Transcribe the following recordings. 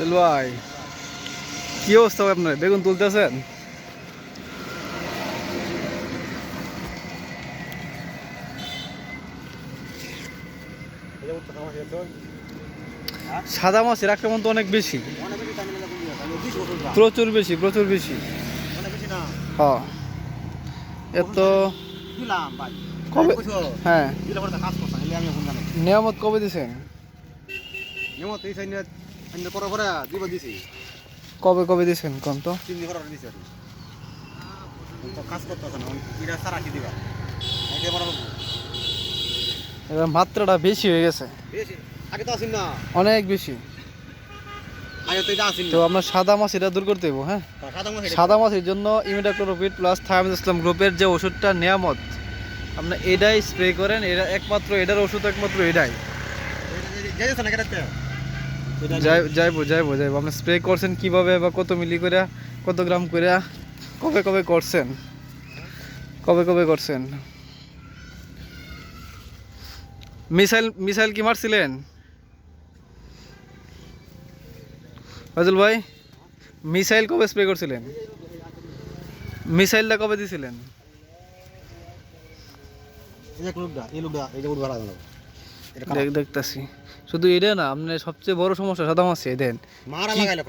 ভাই কি অবস্থা আপনার? বেগুন তুলতেছেন? সাদা মাছের আক্রমণ তো অনেক বেশি। প্রচুর বেশি প্রচুর বেশি। হ্যাঁ। এত কবে হ্যাঁ। নিয়ামত কবে দিছেন? কবে কবে দিছেন কোন তো এবার মাত্রাটা বেশি হয়ে গেছে আগে তো আসিন না অনেক বেশি আগে তো এটা আসিন তো আপনার সাদা মাছ এটা দূর করতে দেবো হ্যাঁ সাদা মাছের জন্য ইমিডাক্লোরোপিড প্লাস থায়ামিদ ইসলাম গ্রুপের যে ওষুধটা নিয়ামত আপনি এটাই স্প্রে করেন এটা একমাত্র এটার ওষুধ একমাত্র এটাই যাইবো যাইবো যাইবো। আপনি স্প্রে করছেন কীভাবে বা কত মিলি করে কত গ্রাম করে কবে কবে করছেন? কবে কবে করছেন? মিসাইল মিসাইল কি মারছিলেন? ফজল ভাই মিসাইল কবে স্প্রে করছিলেন? মিসাইলটা কবে দিছিলেন? দেখতাছি। শুধু এটা না আপনার সবচেয়ে বড় সমস্যা সাদা মাছ দেন।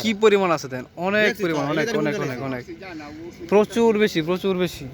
কি- পরিমাণ আছে দেন? অনেক পরিমাণ অনেক অনেক অনেক অনেক। প্রচুর বেশি প্রচুর বেশি।